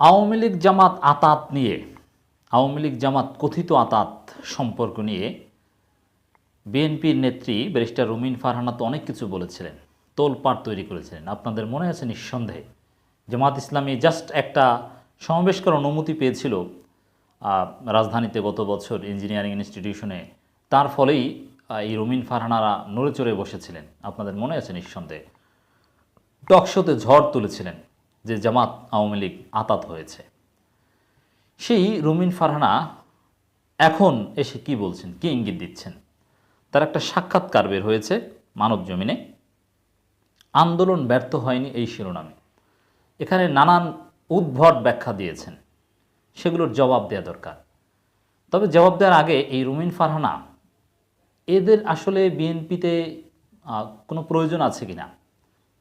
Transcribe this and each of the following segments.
আওয়ামী লীগ জামাত আতাত নিয়ে, আওয়ামী লীগ জামাত কথিত আতাত সম্পর্ক নিয়ে বিএনপির নেত্রী ব্যারিস্টার রুমিন ফারহানা তো অনেক কিছু বলেছিলেন, তোলপাড় তৈরি করেছিলেন। আপনাদের মনে আছে নিঃসন্দেহে? জামাত ইসলামী জাস্ট একটা সমাবেশ করার অনুমতি পেয়েছিল রাজধানীতে গত বছর ইঞ্জিনিয়ারিং ইনস্টিটিউশনে তার ফলেই এই রুমিন ফারহানারা নড়ে চড়ে বসেছিলেন। আপনাদের মনে আছে নিঃসন্দেহে? টকশোতে ঝড় তুলেছিলেন। যে জামাত আওয়ামী লীগ আতাত হয়েছে। সেই রুমিন ফারহানা এখন এসে কি বলছেন, কি ইঙ্গিত দিচ্ছেন? তার একটা সাক্ষাৎকার বের হয়েছে মানব জমিনে। আন্দোলন ব্যর্থ হয়নি এই শিরোনামে। এখানে নানান উদ্ভট ব্যাখ্যা দিয়েছেন। সেগুলোর জবাব দেওয়া দরকার। তবে জবাব দেওয়ার আগে এই রুমিন ফারহানা, এদের আসলে বিএনপিতে কোনো প্রয়োজন আছে কি না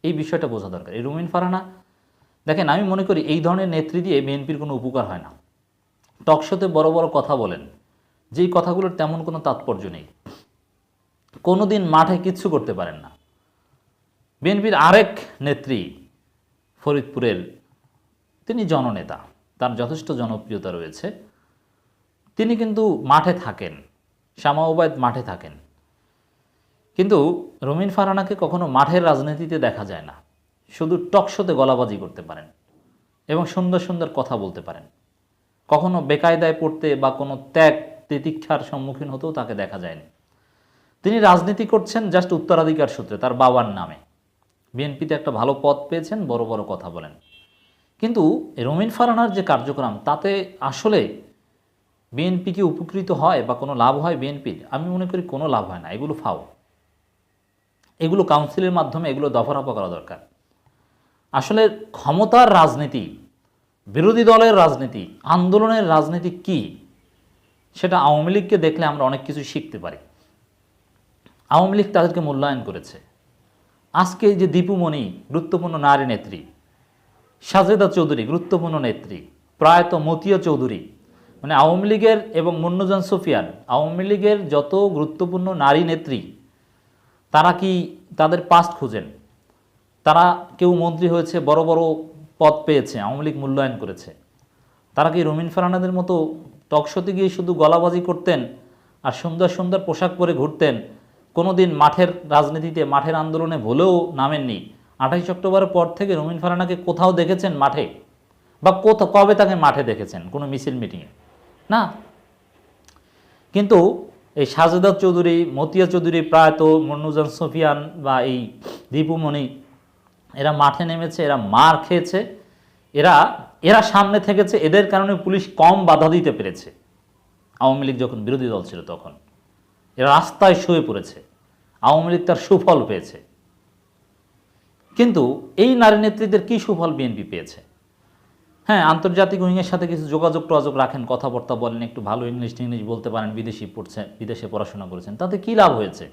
এই বিষয়টা বোঝা দরকার। এই রুমিন ফারহানা দেখেন, আমি মনে করি এই ধরনের নেত্রী দিয়ে বিএনপির কোনো উপকার হয় না। টকশোতে বড় বড় কথা বলেন, যেই কথাগুলোর তেমন কোনো তাৎপর্য নেই। কোনো দিন মাঠে কিচ্ছু করতে পারেন না। বিএনপির আরেক নেত্রী ফরিদপুরের, তিনি জননেতা, তার যথেষ্ট জনপ্রিয়তা রয়েছে। তিনি কিন্তু মাঠে থাকেন শামা ওবায়দ মাঠে থাকেন। কিন্তু রমিন ফারানাকে কখনো মাঠের রাজনীতিতে দেখা যায় না। শুধু টকশোতে গলাবাজি করতে পারেন এবং সুন্দর সুন্দর কথা বলতে পারেন। কখনো বেকায়দায় পড়তে বা কোনো ত্যাগ তিতিক্ষার সম্মুখীন হতেও তাকে দেখা যায়নি। তিনি রাজনীতি করছেন জাস্ট উত্তরাধিকার সূত্রে, তার বাবার নামে। বিএনপিতে একটা ভালো পদ পেয়েছেন, বড় বড় কথা বলেন। কিন্তু রমিন ফারানার যে কার্যক্রম, তাতে আসলে বিএনপি কি উপকৃত হয় বা কোনো লাভ হয় বিএনপির? আমি মনে করি কোনো লাভ হয় না, এগুলো ফাও। এগুলো কাউন্সিলের মাধ্যমে এগুলো দফারফা করা দরকার। আসলে ক্ষমতার রাজনীতি, বিরোধী দলের রাজনীতি, আন্দোলনের রাজনীতি কি? সেটা আওয়ামী লীগকে দেখলে আমরা অনেক কিছু শিখতে পারি। আওয়ামী লীগ তাদেরকে মূল্যায়ন করেছে। আজকে যে দীপুমণি, গুরুত্বপূর্ণ নারী নেত্রী, সাজেদা চৌধুরী, গুরুত্বপূর্ণ নেত্রী, প্রয়াত মতিয়া চৌধুরী মানে আওয়ামী লীগের এবং মুন্নজান সুফিয়ান, আওয়ামী লীগের যত গুরুত্বপূর্ণ নারী নেত্রী, তারা কি তাদের পাস্ট খুঁজেন? তারা কেউ মন্ত্রী হয়েছে, বড় বড় পদ পেয়েছে, আওয়ামী লীগ মূল্যায়ন করেছে। তারা কি রমিন ফারানাদের মতো টকশোতে গিয়ে শুধু গলাবাজি করতেন আর সুন্দর সুন্দর পোশাক পরে ঘুরতেন কোনো দিন মাঠের রাজনীতিতে, মাঠের আন্দোলনে ভুলেও নামেননি? আঠাইশ অক্টোবরের পর থেকে রমিন ফারানাকে কোথাও দেখেছেন মাঠে? বা কোথাও কবে তাকে মাঠে দেখেছেন কোনো মিছিল মিটিংয়ে? না। কিন্তু এই সাজেদা চৌধুরী, মতিয়া চৌধুরী, প্রায়ত মন্নুজান সফিয়ান বা এই দীপুমণি এরা মাঠে নেমেছে, এরা মার খেয়েছে, এরা এরা সামনে থেকেছে, এদের কারণে পুলিশ কম বাধা দিতে পেরেছে। আওয়ামী লীগ যখন বিরোধী দল ছিল তখন, এরা রাস্তায় শুয়ে পড়েছে, আওয়ামী লীগ তার সুফল পেয়েছে। কিন্তু এই নারী নেত্রীদের কী সুফল বিএনপি পেয়েছে? হ্যাঁ আন্তর্জাতিক উইংয়ের সাথে কিছু যোগাযোগ টোগাযোগ রাখেন, কথাবার্তা বলেন, একটু ভালো ইংলিশ টিংলিশ বলতে পারেন, বিদেশি পড়ছে, বিদেশে পড়াশোনা করেছেন, তাতে কী লাভ হয়েছে?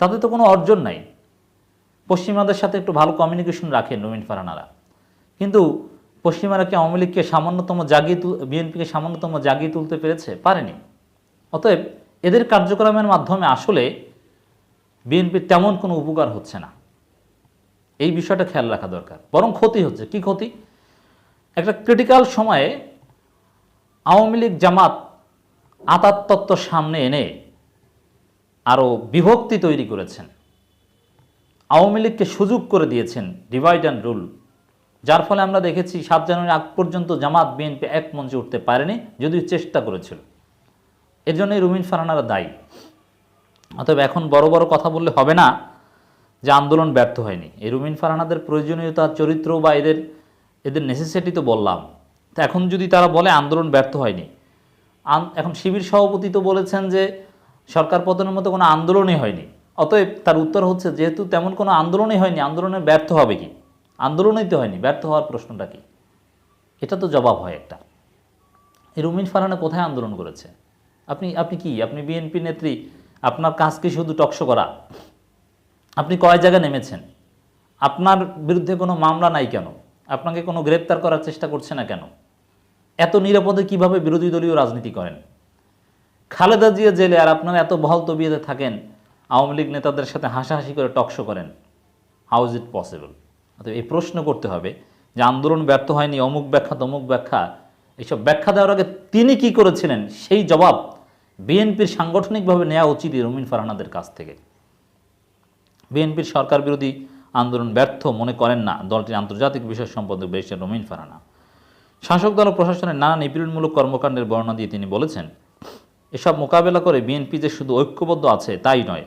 তাতে তো কোনো অর্জন নাই। পশ্চিমাদের সাথে একটু ভালো কমিউনিকেশন রাখেন রমিন ফারানারা। কিন্তু পশ্চিমারা কি আওয়ামী লীগকে সামান্যতম জাগিয়ে তুল, বিএনপিকে সামান্যতম জাগিয়ে তুলতে পেরেছে? পারেনি। অতএব এদের কার্যক্রমের মাধ্যমে আসলে বিএনপির তেমন কোনো উপকার হচ্ছে না। এই বিষয়টা খেয়াল রাখা দরকার। বরং ক্ষতি হচ্ছে। কি ক্ষতি? একটা ক্রিটিক্যাল সময়ে আওয়ামী লীগ জামাত আতাত তত্ত্ব সামনে এনে আরও বিভক্তি তৈরি করেছেন। আওয়ামী লীগকে সুযোগ করে দিয়েছেন ডিভাইড অ্যান্ড রুল যার ফলে আমরা দেখেছি সাত জানুয়ারি আগ পর্যন্ত জামাত বিএনপি এক মঞ্চে উঠতে পারেনি, যদিও চেষ্টা করেছিল। এর জন্য রুমিন ফারানারা দায়ী। অতএব এখন বড় বড় কথা বললে হবে না যে আন্দোলন ব্যর্থ হয়নি। এই রুমিন ফারানাদের প্রয়োজনীয়তা, চরিত্র বা এদের এদের নেসেসিটি তো বললাম। তো এখন যদি তারা বলে আন্দোলন ব্যর্থ হয়নি এখন শিবির সভাপতি তো বলেছেন যে সরকার পতনের মতো কোনো আন্দোলনই হয়নি। অতএব তার উত্তর হচ্ছে, যেহেতু তেমন কোনো আন্দোলনই হয়নি, আন্দোলনে ব্যর্থ হবে কি? আন্দোলনই তো হয়নি, ব্যর্থ হওয়ার প্রশ্নটা কি? এটা তো জবাব হয় একটা। এই রুমিন ফারহানা কোথায় আন্দোলন করেছে? আপনি আপনি কি? আপনি বিএনপি নেত্রী, আপনার কাজ কি শুধু টকশো করা? আপনি কয় জায়গায় নেমেছেন? আপনার বিরুদ্ধে কোনো মামলা নাই কেন? আপনাকে কোনো গ্রেপ্তার করার চেষ্টা করছে না কেন? এত নিরাপদে কীভাবে বিরোধী দলীয় রাজনীতি করেন? খালেদা জিয়া জেলে আর আপনারা এত বহল তবিয়তে থাকেন আওয়ামী লীগ নেতাদের সাথে হাসাহাসি করে টকশো করেন। হাউ ইজ ইট পসিবল অতএব এই প্রশ্ন করতে হবে যে আন্দোলন ব্যর্থ হয়নি, অমুক ব্যাখ্যা, তমুক ব্যাখ্যা। এইসব ব্যাখ্যা দেওয়ার আগে তিনি কি করেছিলেন? সেই জবাব বিএনপির সাংগঠনিকভাবে নেওয়া উচিত রুমিন ফারহানাদের কাছ থেকে। বিএনপির সরকার বিরোধী আন্দোলন ব্যর্থ মনে করেন না। দলটির আন্তর্জাতিক বিষয় সম্পাদক ব্যারিস্টার রমিন ফারহানা। শাসক দল প্রশাসনের নানা নিপীড়নমূলক কর্মকাণ্ডের বর্ণনা দিয়ে তিনি বলেছেন, এসব মোকাবেলা করে বিএনপি যে শুধু ঐক্যবদ্ধ আছে, তাই নয়।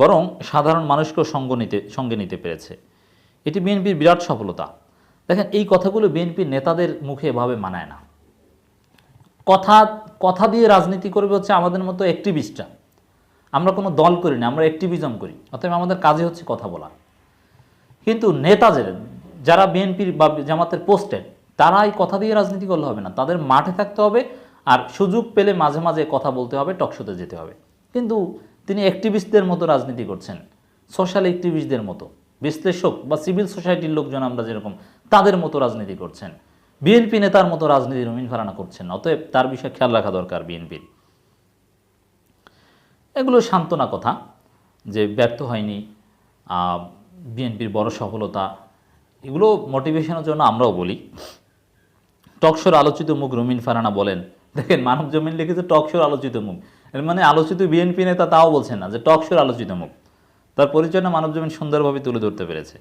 বরং সাধারণ মানুষকেও সঙ্গ নিতে, সঙ্গে নিতে পেরেছে। এটি বিএনপির বিরাট সফলতা। দেখেন, এই কথাগুলো বিএনপির নেতাদের মুখে এভাবে মানায় না। কথা কথা দিয়ে রাজনীতি করবে হচ্ছে আমাদের মতো অ্যাক্টিভিস্টরা আমরা কোনো দল করি না, আমরা অ্যাক্টিভিজম করি। অতএব আমাদের কাজে হচ্ছে কথা বলা। কিন্তু নেতাদের যারা বিএনপির বা জামাতের পোস্টেড তারা এই কথা দিয়ে রাজনীতি করলে হবে না। তাদের মাঠে থাকতে হবে আর সুযোগ পেলে মাঝে মাঝে কথা বলতে হবে টকশোতে যেতে হবে। কিন্তু তিনি অ্যাক্টিভিস্টদের মতো রাজনীতি করছেন সোশ্যাল অ্যাক্টিভিস্টদের মতো। বিশ্লেষক বা সিভিল সোসাইটির লোকজন আমরা যেরকম, তাদের মতো রাজনীতি করছেন। বিএনপি নেতার মতো রাজনীতি রমিন ফারানা করছেন, অতএব তার বিষয়ে খেয়াল রাখা দরকার বিএনপির এগুলো সান্ত্বনা কথা, যে ব্যর্থ হয়নি বিএনপির বড় সফলতা, এগুলো মোটিভেশনের জন্য আমরাও বলি। টকশোর আলোচিত মুখ রুমিন ফারানা বলেন। দেখেন মানব জমিন লিখেছে টকশোর আলোচিত মুখ। এর মানে আলোচিত বিএনপি নেতা তাও বলছেন না যে টকশোর আলোচিত মুখ। তার পরিচয়টা মানব জমিন সুন্দরভাবে তুলে ধরতে পেরেছে।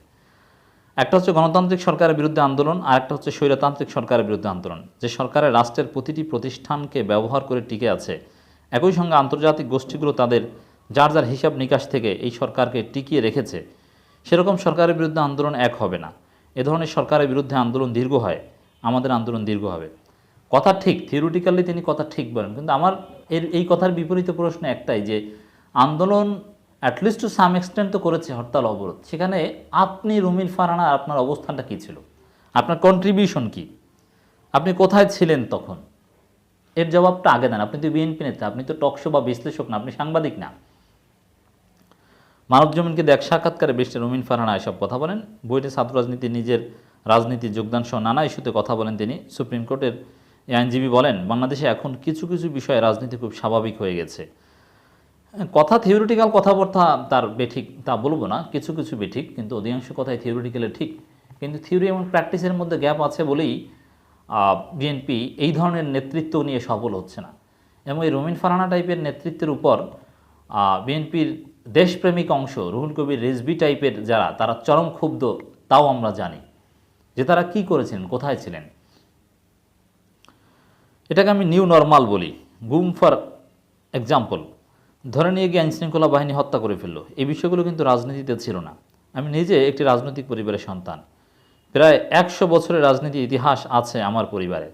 একটা হচ্ছে গণতান্ত্রিক সরকারের বিরুদ্ধে আন্দোলন, আর একটা হচ্ছে স্বৈরতান্ত্রিক সরকারের বিরুদ্ধে আন্দোলন। যে সরকারের রাষ্ট্রের প্রতিটি প্রতিষ্ঠানকে ব্যবহার করে টিকে আছে, একই সঙ্গে আন্তর্জাতিক গোষ্ঠীগুলো তাদের যার যার হিসাব নিকাশ থেকে এই সরকারকে টিকিয়ে রেখেছে, সেরকম সরকারের বিরুদ্ধে আন্দোলন এক হবে না। এ ধরনের সরকারের বিরুদ্ধে আন্দোলন দীর্ঘ হয়, আমাদের আন্দোলন দীর্ঘ হবে। কথা ঠিক থিওরিটিক্যালি তিনি কথা ঠিক বলেন, কিন্তু আমার এর, এই কথার বিপরীত প্রশ্ন একটাই যে আন্দোলন অ্যাটলিস্ট টু সাম এক্সটেন্ট তো করেছে হরতাল অবরোধ। সেখানে আপনি রুমিল ফারানা আপনার অবস্থানটা কী ছিল? আপনার কন্ট্রিবিউশন কি? আপনি কোথায় ছিলেন তখন? এর জবাবটা আগে দেন। আপনি তো বিএনপি নেতা, আপনি তো টকশো বা বিশ্লেষক না, আপনি সাংবাদিক না। মানব জমিনকে দেখ সাক্ষাৎকারে বৃষ্টি রুমিন ফারহানা এসব কথা বলেন। বইটি ছাত্র রাজনীতি, নিজের রাজনীতি যোগদান সহ নানা ইস্যুতে কথা বলেন তিনি। সুপ্রিম কোর্টের এই আইনজীবী বলেন, বাংলাদেশে এখন কিছু কিছু বিষয়ে রাজনীতি খুব স্বাভাবিক হয়ে গেছে। কথা থিওরিটিক্যাল কথাবার্তা তার বেঠিক, তা বলব না, কিছু কিছু বেঠিক, কিন্তু অধিকাংশ কথাই থিওরিটিক্যালে ঠিক। কিন্তু থিওরি এবং প্র্যাকটিসের মধ্যে গ্যাপ আছে বলেই বিএনপি এই ধরনের নেতৃত্ব নিয়ে সফল হচ্ছে না। এবং এই রুমিন ফারানা টাইপের নেতৃত্বের উপর বিএনপির দেশপ্রেমিক অংশ রুহুল কবির রেজবি টাইপের যারা, তারা চরম ক্ষুব্ধ, তাও আমরা জানি। যে তারা কি করেছিলেন, কোথায় ছিলেন? এটাকে আমি নিউ নর্মাল বলি। গুম ফর এক্সাম্পল। ধরে নিয়ে গিয়ে আইনশৃঙ্খলা বাহিনী হত্যা করে ফেলল। এই বিষয়গুলো কিন্তু রাজনীতিতে ছিল না। আমি নিজে একটি রাজনৈতিক পরিবারের সন্তান। প্রায় একশো বছরের রাজনীতি ইতিহাস আছে আমার পরিবারে।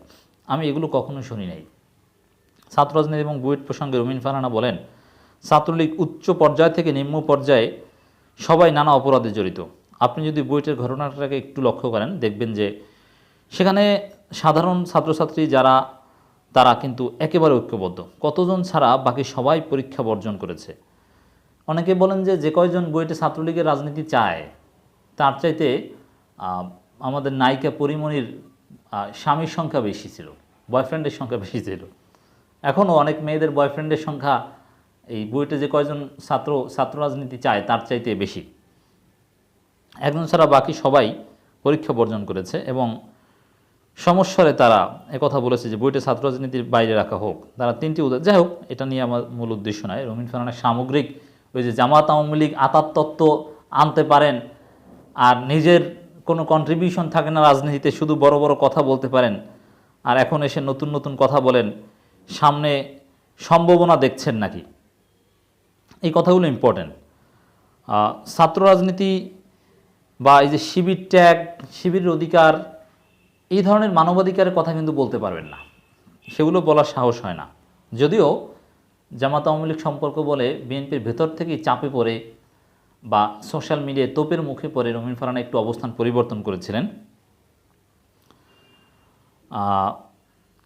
আমি এগুলো কখনো শুনি নাই। ছাত্র রাজনীতি এবং বুয়েট প্রসঙ্গে রুমিন ফারহানা বলেন, ছাত্রলীগ উচ্চ পর্যায় থেকে নিম্ন পর্যায়ে সবাই নানা অপরাধে জড়িত। আপনি যদি বুয়েটের ঘটনাটাকে একটু লক্ষ্য করেন, দেখবেন যে সেখানে সাধারণ ছাত্রছাত্রী যারা তারা কিন্তু একেবারে ঐক্যবদ্ধ। কতজন ছাড়া বাকি সবাই পরীক্ষা বর্জন করেছে? অনেকে বলেন যে যে কয়জন বুয়েটে ছাত্রলীগের রাজনীতি চায়, তার চাইতে আমাদের নায়িকা পরিমণির স্বামীর সংখ্যা বেশি ছিল, বয়ফ্রেন্ডের সংখ্যা বেশি ছিল। এখনও অনেক মেয়েদের বয়ফ্রেন্ডের সংখ্যা, এই বুয়েটে যে কয়জন ছাত্র ছাত্র রাজনীতি চায়, তার চাইতে বেশি। একজন ছাড়া বাকি সবাই পরীক্ষা বর্জন করেছে এবং সমস্যারে তারা একথা বলেছে যে বইটা ছাত্র রাজনীতির বাইরে রাখা হোক। তারা তিনটি উদাহরণ যাই হোক, এটা নিয়ে আমার মূল উদ্দেশ্য নয়। রমিন ফারানের সামগ্রিক ওই যে জামাত আওয়ামী লীগ তত্ত্ব আনতে পারেন আর নিজের কোনো কন্ট্রিবিউশন থাকে না রাজনীতিতে, শুধু বড় বড় কথা বলতে পারেন। আর এখন এসে নতুন নতুন কথা বলেন, সামনে সম্ভাবনা দেখছেন নাকি? এই কথাগুলো ইম্পর্টেন্ট ছাত্র রাজনীতি বা এই যে শিবির ট্যাগ শিবিরের অধিকার এই ধরনের মানবাধিকারের কথা কিন্তু বলতে পারবেন না। সেগুলো বলার সাহস হয় না। যদিও জামাত আওয়ামী লীগ সম্পর্ক বলে বিএনপির ভেতর থেকেই চাপে পড়ে বা সোশ্যাল মিডিয়ায় তোপের মুখে পড়ে রমিন ফারানা একটু অবস্থান পরিবর্তন করেছিলেন।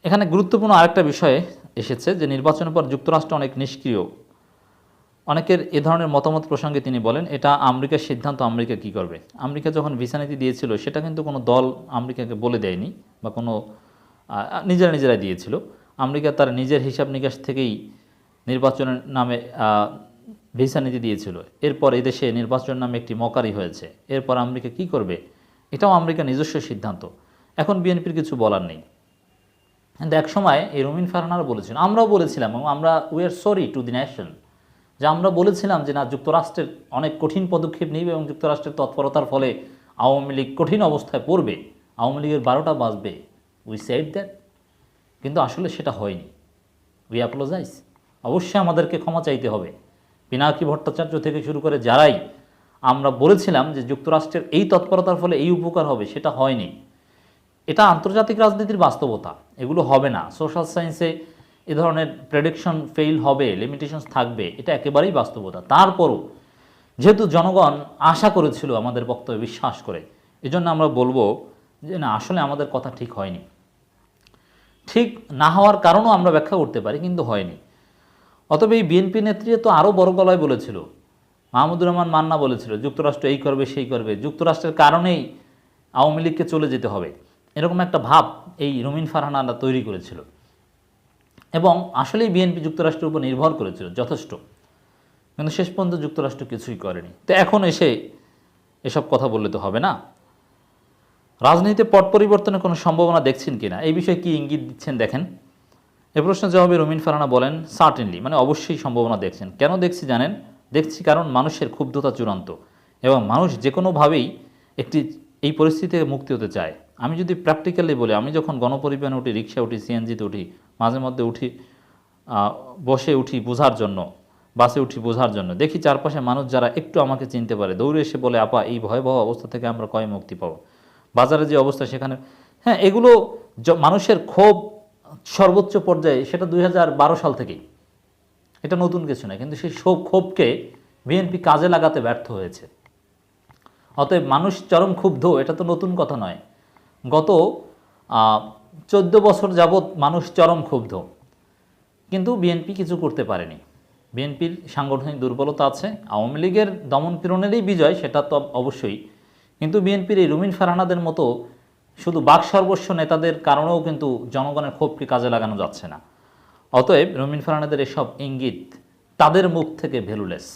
এখানে গুরুত্বপূর্ণ আরেকটা বিষয় এসেছে যে নির্বাচনের পর যুক্তরাষ্ট্র অনেক নিষ্ক্রিয়। অনেকের এ ধরনের মতামত প্রসঙ্গে তিনি বলেন, এটা আমেরিকার সিদ্ধান্ত, আমেরিকা কি করবে? আমেরিকা যখন ভিসা নীতি দিয়েছিল, সেটা কিন্তু কোনো দল আমেরিকাকে বলে দেয়নি বা কোনো নিজেরা নিজেরাই দিয়েছিল। আমেরিকা তার নিজের হিসাব নিকাশ থেকেই নির্বাচনের নামে ভিসা নীতি দিয়েছিল। এরপর এদেশে নির্বাচনের নামে একটি মকারি হয়েছে। এরপর আমেরিকা কি করবে? এটাও আমেরিকার নিজস্ব সিদ্ধান্ত। এখন বিএনপির কিছু বলার নেই। কিন্তু এক সময় এই রুমিন ফারহানারা বলেছিল আমরাও বলেছিলাম এবং আমরা we are sorry to the nation যে আমরা বলেছিলাম যে না, যুক্তরাষ্ট্রের অনেক কঠিন পদক্ষেপ নেবে এবং যুক্তরাষ্ট্রের তৎপরতার ফলে আওয়ামী লীগ কঠিন অবস্থায় পড়বে। আওয়ামী লীগের বারোটা বাজবে। উই সেড দ্যাট কিন্তু আসলে সেটা হয়নি। উই অ্যাপোলোজাইজ অবশ্যই আমাদেরকে ক্ষমা চাইতে হবে। পিনাকি ভট্টাচার্য থেকে শুরু করে যারাই আমরা বলেছিলাম যে যুক্তরাষ্ট্রের এই তৎপরতার ফলে এই উপকার হবে, সেটা হয়নি। এটা আন্তর্জাতিক রাজনীতির বাস্তবতা। এগুলো হবে না। সোশ্যাল সায়েন্সে এ ধরনের প্রেডিকশন ফেইল হবে লিমিটেশনস থাকবে, এটা একেবারেই বাস্তবতা। তারপরও যেহেতু জনগণ আশা করেছিল আমাদের বক্তব্যে বিশ্বাস করে, এজন্য আমরা বলব যে না, আসলে আমাদের কথা ঠিক হয়নি। ঠিক না হওয়ার কারণও আমরা ব্যাখ্যা করতে পারি, কিন্তু হয়নি। অতএব এই বিএনপি নেত্রী তো আরও বড় গলায় বলেছিল, মাহমুদুর রহমান মান্না বলেছিল, যুক্তরাষ্ট্র এই করবে, সেই করবে, যুক্তরাষ্ট্রের কারণেই আওয়ামী লীগকে চলে যেতে হবে। এরকম একটা ভাব এই রুমিন ফারহানারা তৈরি করেছিল। এবং আসলেই বিএনপি যুক্তরাষ্ট্রের উপর নির্ভর করেছিল, যথেষ্ট। কিন্তু শেষ পর্যন্ত যুক্তরাষ্ট্র কিছুই করেনি। তো এখন এসে এসব কথা বললে তো হবে না। রাজনীতিতে পট পরিবর্তনের কোনো সম্ভাবনা দেখছেন কিনা এই বিষয়ে কি ইঙ্গিত দিচ্ছেন দেখেন? এ প্রশ্নের জবাবে রুমিন ফারানা বলেন সার্টেনলি মানে অবশ্যই সম্ভাবনা দেখছেন। কেন দেখছি জানেন? দেখছি কারণ মানুষের ক্ষুব্ধতা চূড়ান্ত এবং মানুষ যে কোনোভাবেই একটি, এই পরিস্থিতি থেকে মুক্তি হতে চায়। আমি যদি প্র্যাকটিক্যালি বলি, আমি যখন গণপরিবহনে উঠি রিক্সা উঠি সিএনজিতে উঠি মাঝে মধ্যে উঠি বসে উঠি বোঝার জন্য, বাসে উঠি বোঝার জন্য। দেখি চারপাশে মানুষ যারা একটু আমাকে চিনতে পারে, দৌড়ে এসে বলে, আপা, এই ভয়াবহ অবস্থা থেকে আমরা কয় মুক্তি পাবো? বাজারে যে অবস্থা সেখানে হ্যাঁ এগুলো মানুষের ক্ষোভ সর্বোচ্চ পর্যায়ে সেটা দুই হাজার বারো সাল থেকেই। এটা নতুন কিছু না কিন্তু সেই সব ক্ষোভকে বিএনপি কাজে লাগাতে ব্যর্থ হয়েছে। অতএব মানুষ চরম ক্ষুব্ধ, এটা তো নতুন কথা নয়। গত চোদ্দ বছর যাবৎ মানুষ চরম ক্ষুব্ধ। কিন্তু বিএনপি কিছু করতে পারেনি। বিএনপির সাংগঠনিক দুর্বলতা আছে, আওয়ামী লীগের দমন পীড়নেরই বিজয়, সেটা তো অবশ্যই। কিন্তু বিএনপির এই রুমিন ফারহানাদের মতো শুধু বাক সর্বস্ব নেতাদের কারণেও কিন্তু জনগণের ক্ষোভকে কাজে লাগানো যাচ্ছে না। অতএব রুমিন ফারহানাদের এসব ইঙ্গিত তাদের মুখ থেকে ভ্যালুলেস